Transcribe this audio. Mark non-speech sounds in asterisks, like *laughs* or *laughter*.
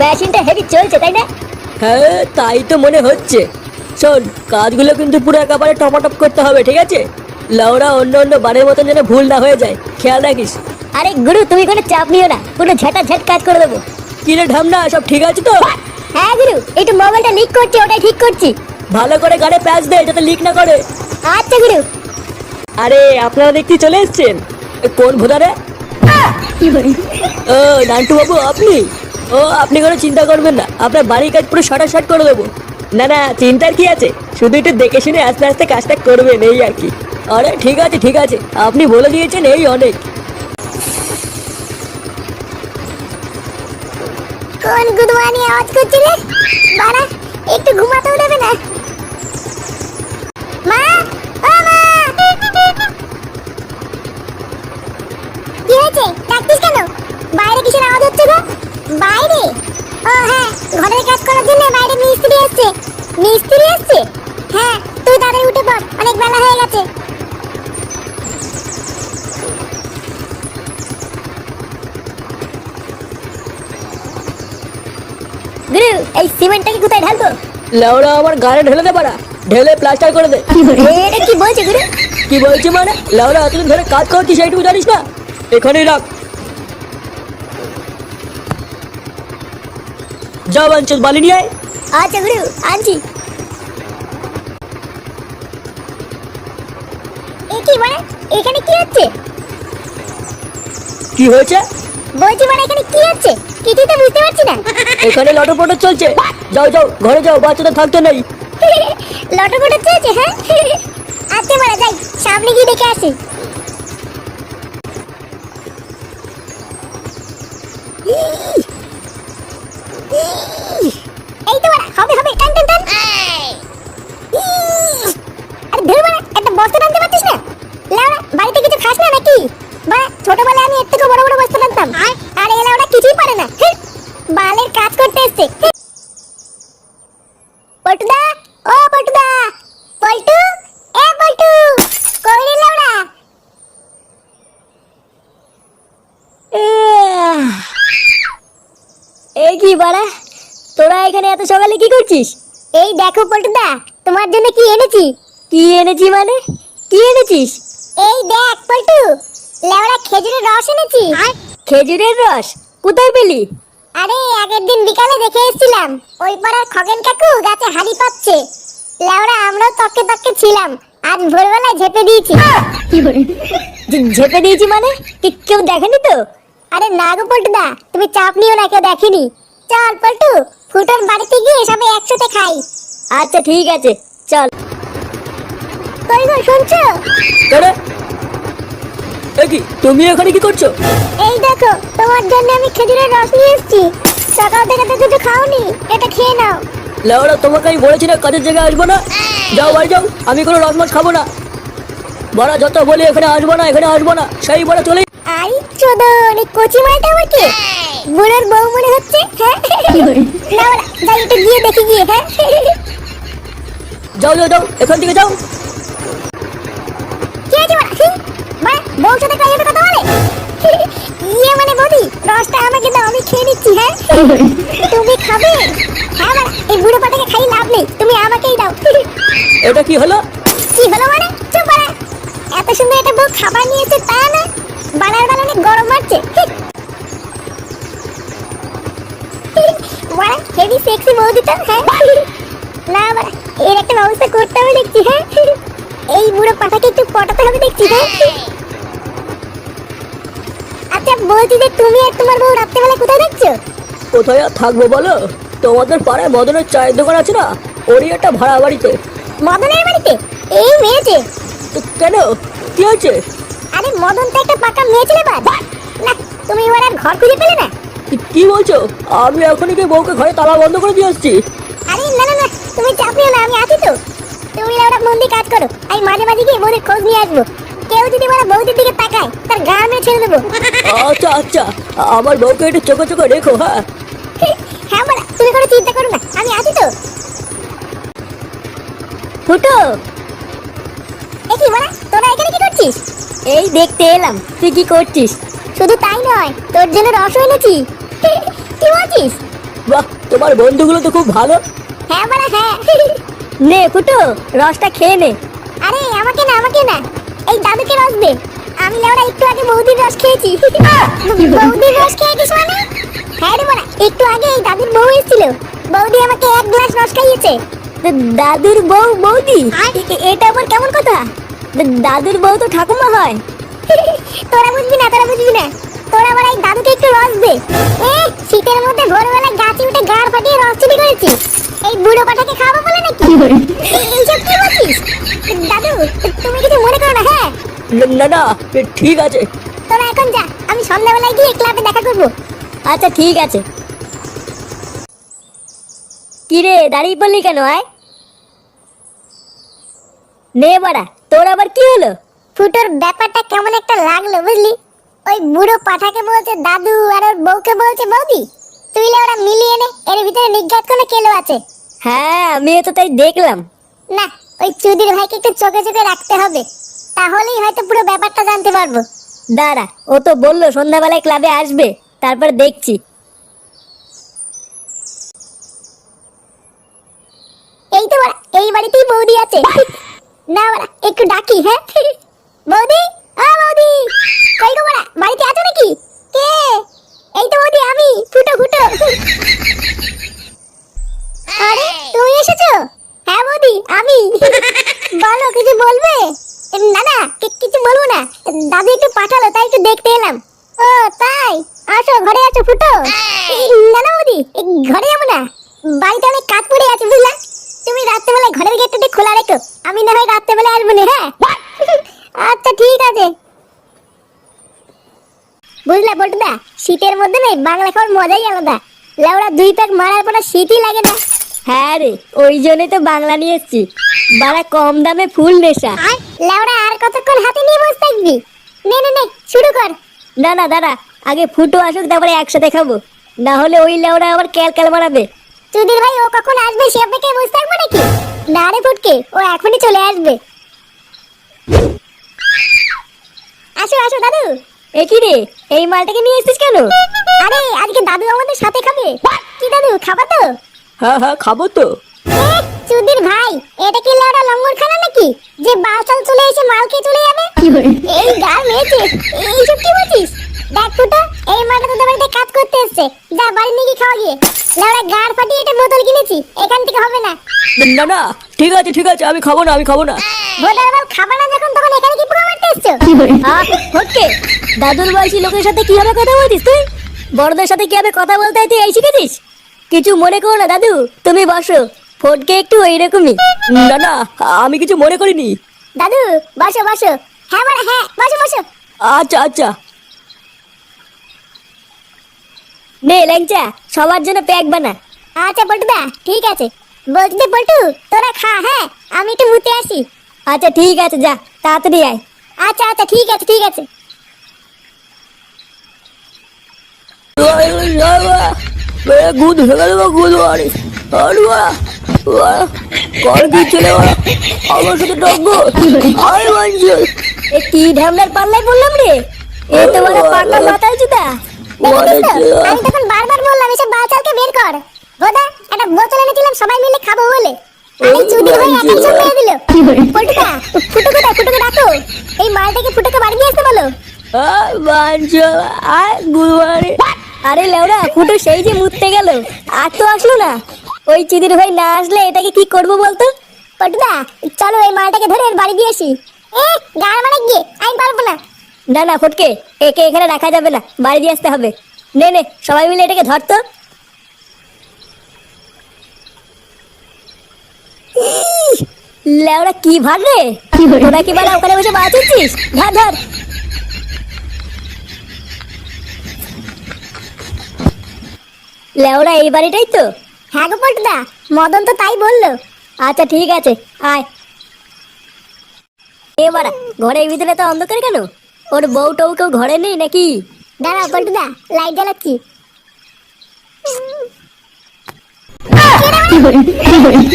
মেশিনটা হেভি চলছে তাই না? হ্যাঁ তাই তো মনে হচ্ছে। শোন কাজগুলো কিন্তু পুরো একেবারে টপাটপ করতে হবে ঠিক আছে? লাউরা অন্য অন্য বারের মতন যেন ভুল না হয়ে যায়। খেয়াল রাখিস। আরে গুরু তুমি কোনো চাপ নিও না। পুরো ঝেটা ঝেট কাজ করে দেবো। কিরে ঢামনা সব ঠিক আছে তো? হ্যাঁ গুরু একটু মোবাইলটা লিক করছি ওটাই ঠিক করছি। ভালো করে গাড়ে প্যাচ দে যাতে লিক না করে। আচ্ছা গুরু। আরে আপনারা দেখতে চলে এসছেন? কোন ভোদারে? ও নান্টু বাবু আপনি? ও, আপনি কোনো চিন্তা করবেন না। আপনার বাড়ির কাজ পুরো শর্ট করে দেবো। না না, চিন্তার কি আছে? শুধু একটু দেখে শুনে আস্তে আস্তে কাজটা করবেন, এই আর কি। আরে, ঠিক আছে ঠিক আছে। আপনি বলে দিয়েছেন এই অনেক। কোন গুদমানি আওয়াজ করছে রে বাড়া, একটু ঘুমাতেও দেবে না মা ও মা কি হয়েছে ডাকতিস কেন বাইরে কিসের আওয়াজ হচ্ছে গো বাইরে ও হ্যাঁ ঘরের কাজ করার জন্য বাইরে মিস্ত্রি এসছে মিস্ত্রি এসছে হ্যাঁ তুই তাড়াতাড়ি উঠে পড় অনেক বেলা হয়ে গেছে। গুরু এই সিমেন্টটাকে কোথায়? ঢালবো লেওড়া আমার গাড়ি ঢেলে দে পারা ঢেলে প্লাস্টার করে দে। এটা কি বলছে গুরু? কি বলছি মানে? লেওড়া এতদিন ধরে কাজ করছিস সেইটুকু জানিস না? এখানেই রাখ। যা বাঞ্চল বালি নিয়ে আয়। আচ্ছা গুরু আনছি। এ কি মানে? এখানে কি হচ্ছে? কি হয়েছে? বলছি মানে এখানে কি হচ্ছে? কিছুই তো বুঝতে পারছি না। এখানে লটর পটর চলছে। যাও যাও ঘরে যাও বাচ্চাদের থাকতে নেই। লটপট চলছে হ্যাঁ? আচ্ছা মানে যাই সামনে গিয়ে দেখে আসি। এই তো হবে হবে টান টান টান। আরে ধুর বাড়া, একটা বস্তা টানতে পারছিস না? লাউড়া বাড়িতে কিছু খাস না নাকি? বাড়া ছোটবেলায় আমি এর থেকে বড় বড় বস্তা টানতাম। আর এ লাউড়া কিছুই পারে না। বালের কাজ করতে এসছে। পল্টুদা ও পল্টুদা পল্টু এ পল্টু কই লাউড়া এই কি বাড়া? তোরা এখানে এত সকালে কি করছিস? এই দেখো পল্টুদা তোমার জন্য কি এনেছি? কি এনেছি মানে? কি এনেছিস? এই দেখ পল্টু লেওড়া খেজুরের রস এনেছি। খেজুরের রস? কোথায় পেলি? আরে আগের দিন বিকালে দেখে এসেছিলাম ওই পাড়ার খগেন কাকু গাছে হাড়ি পাচ্ছে লেওড়া আমরাও তককে তককে ছিলাম আজ ভোরবেলায় ঝেপে দিয়েছি। যে- ঝেপে দিয়েছি মানে? কি কেউ দেখেনি তো? আরে না গো পল্টুদা তুমি চাপ নিও না কেউ দেখেনি। চল পল্টু ফুটোর বাড়িতে গিয়ে সবাই একসাথে খাই। আচ্ছা ঠিক আছে চল। কই গো শুনছো? কেরে এ কি তুমি এখানে কি করছ? এই দেখো তোমার জন্য আমি খেজুরের রস নিয়ে এসেছি। সকাল থেকে তো কিছু খাওনি এটা খেয়ে নাও। লেওড়া তোমাকে আমি বলেছি না কাজের জায়গায় আসব না? যাও বাড়ি যাও আমি কোনো রস মাছ খাব না। বড়া যত বলি এখানে আসব না এখানে আসব না সেই বড় চলে আই চোদন এই কচি মালটা আমার কি বুড়োর বউ মনে হচ্ছে? হ্যাঁ? না যাই একটু গিয়ে দেখি গিয়ে হ্যাঁ? যাও যাও যাও এখান থেকে যাও। কি আছে বলা? বউর সাথে কাইয়ে কথা বলে? ইয়ে মানে বৌদি রসটা আমাকে দাও আমি খেয়ে নিচ্ছি হ্যাঁ? তুমি খাবে? হ্যাঁ বাড়া এই বুড়ো পাটাকে খাই লাভ নেই তুমি আমাকেই দাও। এটা কি হলো? কি হলো মানে? চুপ এত সুন্দর একটা বউ খাবার নিয়েছে তা না? বানার বানানে গরম মারছে বাড়া হেভি সেক্সি বৌদি তো হ্যাঁ? না বাড়া এর একটা ব্যবস্থা করতে হবে দেখছি হ্যাঁ? এই বুড়ো পাটাকে একটু পটাতে হবে দেখছি হ্যাঁ? আচ্ছা বলছি যে তুমি আর তোমার বউ রাত্রেবেলা কোথায় দেখছ কোথায় আর থাকব বলো? তোমাদের পাড়ায় মদনের চায়ের দোকান আছে না? ওরই একটা ভাড়া বাড়িতে। মদনের বাড়িতে? এই মেয়েছে। কেন? কি হয়েছে? আরে মদন তো একটা পাকা মেয়ে ছিল বাদ। না তুমি এবার আর ঘর খুঁজে পেলে না? কি- কি বলছো? আমি এখনই গিয়ে বউকে ঘরে তালা বন্ধ করে দিয়ে আসছি। আরে না না না তুমি চাপ নিও না আমি আছি তো। তুমি ওরা মন দিয়ে কাজ করো আমি মাঝে মাঝে গিয়ে বউদের খোঁজ নিয়ে আসব। কেউ যদি বলে বউদের দিকে তাকায় তার গা মেরে ছেড়ে দেবো। আচ্ছা আচ্ছা আমার বউকে একটু চোখে চোখে রেখো হ্যাঁ? হ্যাঁ বলা তুমি কোনো চিন্তা করো না আমি আছি তো। ফুটো! কি বলা তোরা এখানে কি করছিস? এই দেখতে এলাম তুই কি করছিস? শুধু তাই নয় তোর জন্য রস এনেছি। বলছিস বাহ তোমার বন্ধুগুলো তো খুব ভালো। হ্যাঁ বড়া হ্যাঁ। নে ফুটো রসটা খেয়ে নে। আরে আমাকে না আমাকে না। এই দাদুকে রস দে। আমি লেওড়া একটু আগে বৌদির রস খেয়েছি। বৌদির রস খেয়েছিস মানে? হ্যাঁ রে বড়া একটু আগে এই দাদুর বউ এসেছিল। বৌদি আমাকে এক গ্লাস রস খাইয়েছে। দাদুর বউ বৌদি? এটা আবার কেমন কথা? দাদুর বউ তো ঠাকুমা হয়। তোরা বুঝবি না তোরা বুঝবি না। তোরা আবার এই দাদুকে একটু রস দে। এ শীতের মধ্যে ভোরবেলা গাছে উঠে গাড় ফাটিয়ে রস চুরি করেছিস। এই বুড়ো পাঠাকে খাব বলে নাকি? এইসব কি বলছিস? দাদু তুমি কিছু মনে করো না হ্যাঁ? না- না না ঠিক আছে। তোরা এখন যা আমি সন্ধ্যাবেলায় গিয়ে ক্লাবে দেখা করব। আচ্ছা ঠিক আছে। কিরে দাঁড়িয়ে পড়লি কেন আয়? নে বাড়া তোর আবার কি হলো? ফুটোর ব্যাপারটা কেমন একটা লাগল বুঝলি? ওই বুড়ো পাঠাকে বলছে দাদু আর ওর বউকে বলছে বৌদি। তুই ওরা মিলিয়ে নে এর ভিতরে নিজ্ঞাত কোনো কেলো আছে। হ্যাঁ আমিও তো তাই দেখলাম। না ওই চুদির ভাইকে একটু চোখে চোখে রাখতে হবে। তাহলেই হয়তো পুরো ব্যাপারটা জানতে পারব। দাঁড়া ও তো বলল সন্ধ্যাবেলায় ক্লাবে আসবে তারপর দেখছি। এই তো বাড়া এই বাড়িতেই বৌদি আছে। না বাড়া একটু ডাকি হ্যাঁ? বৌদি আ বৌদি। ফুটো না না বৌদি ঘরে যাব না। বাড়িতে অনেক কাজ পড়ে আছে বুঝলা? তুমি রাত্রেবেলায় ঘরের গেটটা খোলা রেখো। আমি না হয় রাত্রেবেলায় আসব না হ্যাঁ? আচ্ছা ঠিক আছে। বুঝলা বটদা শীতের মধ্যে নেই বাংলা খাওয়ার মজাই আলাদা। লেওড়া দুই প্যাক মারার পর শীতই লাগে না। হ্যাঁ রে ওই জন্যই তো বাংলা নিয়ে এসছি। বাড়া কম দামে ফুল নেশা। লেওড়া আর কতক্ষণ হাতে নিয়ে বসে থাকবি? নে নে নে শুরু কর। না না দাঁড়া আগে ফুটো আসুক তারপরে একসাথে খাব। না হলে ওই লেওরা আবার ক্যাল ক্যাল মারাবে চুদির ভাই ও কখন আসবে সে অপেক্ষায় বসে থাকব নাকি? না রে ফুটকে ও এখনই চলে আসবে। আসো আসো দাদু। এ কি রে? এই মালটাকে নিয়ে এসেছিস কেন? আরে আজকে দাদু আমাদের সাথে খাবে। কি দাদু খাবা তো? হ্যাঁ হ্যাঁ খাব তো। চুদির ভাই এটা কি লেওড়া লঙ্গর খানা নাকি? যে বালতাল চলে এসে মালকে চলে যাবে? এই গাল মেয়েছে দেখ ফুটো এই মাটা তোদের বাড়িতে কাজ করতে এসছে। যা বাড়ি নিয়ে গিয়ে খাওয়া গিয়ে। লেওড়া গাড় ফাটিয়ে একটা বোতল কিনেছি। এখান থেকে হবে না। না না ঠিক আছে ঠিক আছে আমি খাব না আমি খাব না। ভোটার বাল খাবা না যখন তখন এখানে কি পুরো মারতে এসছো? হটকে দাদুর বয়সী লোকের সাথে কীভাবে কথা বলছিস তুই? বড়দের সাথে কীভাবে কথা বলতে হয় তুই এই শিখেছিস? কিছু মনে করো না দাদু তুমি বসো। ফটকে একটু এইরকমই। না না আমি কিছু মনে করিনি। দাদু বসো বসো। হ্যাঁ মানে হ্যাঁ বসো বসো। আচ্ছা আচ্ছা। নে, ল্যাংচা, সবার জন্য প্যাক বানা। আচ্ছা পল্টুদা, ঠিক আছে। বলছি পল্টু, তোরা খা হ্যাঁ আমি একটু মুতে আসি। আচ্ছা ঠিক আছে, যা, তাড়াতাড়ি আয়। আচ্ছা আচ্ছা ঠিক আছে ঠিক আছে। কর কি ঢ্যামনার পাল্লাই বললাম রে? এ তো বড় পাল্লা মাথায় জুতা? আমি তখন বারবার বললাম এসব বাচালকে বের কর। বোধা একটা বোতল এনেছিলাম সবাই মিলে খাব বলে। আর চুদি ভাই একাই সব মেরে দিল। পল্টুদা ফুটো কোথায় ফুটোকে ডাকো এই মালটাকে ফুটোকে বাড়ি দিয়ে আসতে বলো। আর মানছে আর গুদ আরে লেওরা ফুটো সেই যে মুততে গেল আর তো আসলো না। ওই চিদির ভাই না আসলে এটাকে কি করব বলতো? পল্টুদা চলো এই মালটাকে ধরে বাড়ি দিয়ে আসি। এ গাড় মানে গিয়ে আমি পারব না। না না ফটকে। একে এখানে রাখা যাবে না। বাড়ি দিয়ে আসতে হবে। নে নে সবাই মিলে এটাকে ধরতো ইস, লেওরা কি ভার রে? তোরা কি বাড়া ওখানে বসে বাঁচাচ্ছিস? ধর ধর। লেওরা এই বাড়িটাই তো। হ্যাঁ গো পল্টুদা মদন তো তাই বলল। আচ্ছা ঠিক আছে আয়। এ বাড়া ঘরের ভিতরে তো অন্ধকার কেন? ওর বউ টউ কেউ ঘরে নেই নাকি? দাঁড়া পল্টুদা লাইট জ্বালাচ্ছি। *laughs*